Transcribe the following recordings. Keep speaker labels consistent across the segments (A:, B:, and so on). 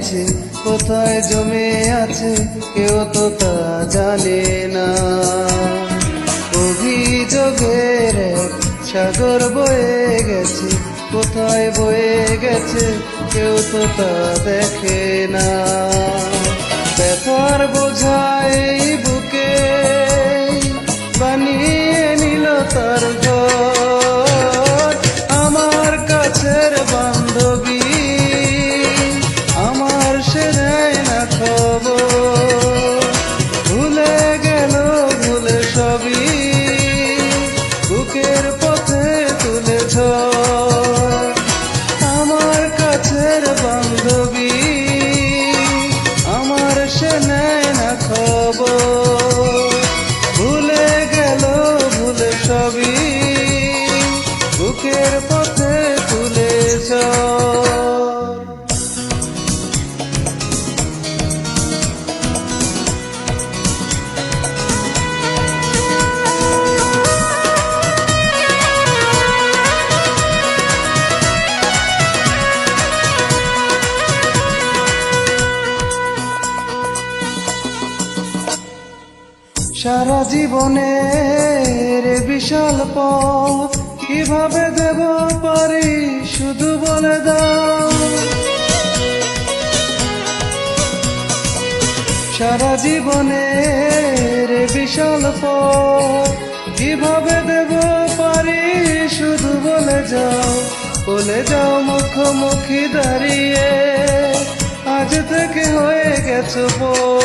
A: আছে, কোথায় জমে আছে, কেউ তো তা জানে না। অভিযোগের সাগর বয়ে গেছে, কোথায় বয়ে গেছে, কেউ তো তা দেখে না। ব্যথার বোঝায় খবর সারা জীবনের বিশাল পথ কীভাবে দেব পারি শুধু বলে দাও। সারা জীবনের বিশাল পথ কীভাবে দেব পারি শুধু বলে যাও। বলে যাও মুখোমুখি দাঁড়িয়ে, আজ থেকে হয়ে গেছো পর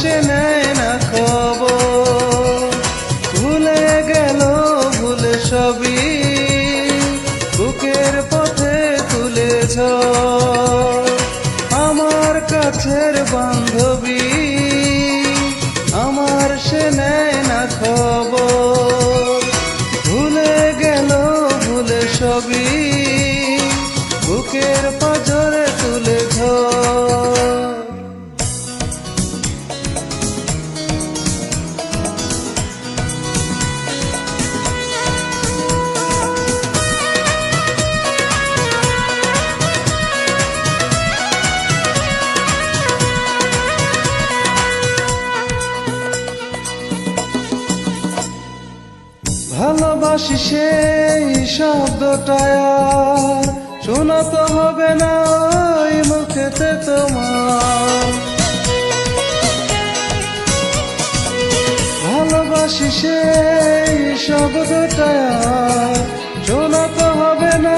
A: সে নেয় না খবর। ভুলে গেল ভুলে সবই। বুকের পথে তুলেছ আমার কাছের বান্ধবী ভালোবাসি সেই শব্দটা আর। শোনাতে হবে না মুখেতে তোমার। ভালোবাসি সেই শব্দটা আর। শোনাতে হবে না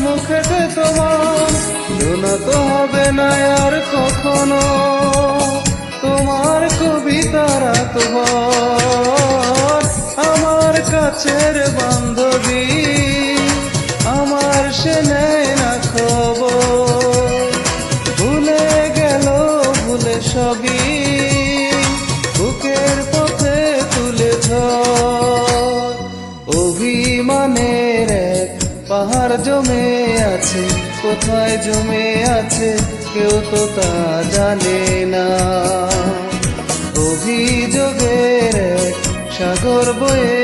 A: মুখেতে তোমার। শোনাতে হবে না আর কখনো। তোমার কবিতারা তোমার কাছের বান্ধবী, আমার সে নেয় না খবর। ভুলে গেল, ভুলে সবই, বুকের পথে তুলেছ অভিমানের এক পাহাড় জমে আছে, কোথায় জমে আছে কেউ তো তা জানে না। অভিযোগের সাগর বয়ে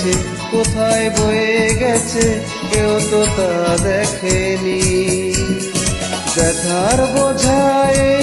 A: গেছে কোথায় বয়ে গেছে কেউ তো তা দেখেনি। ব্যথার বোঝায়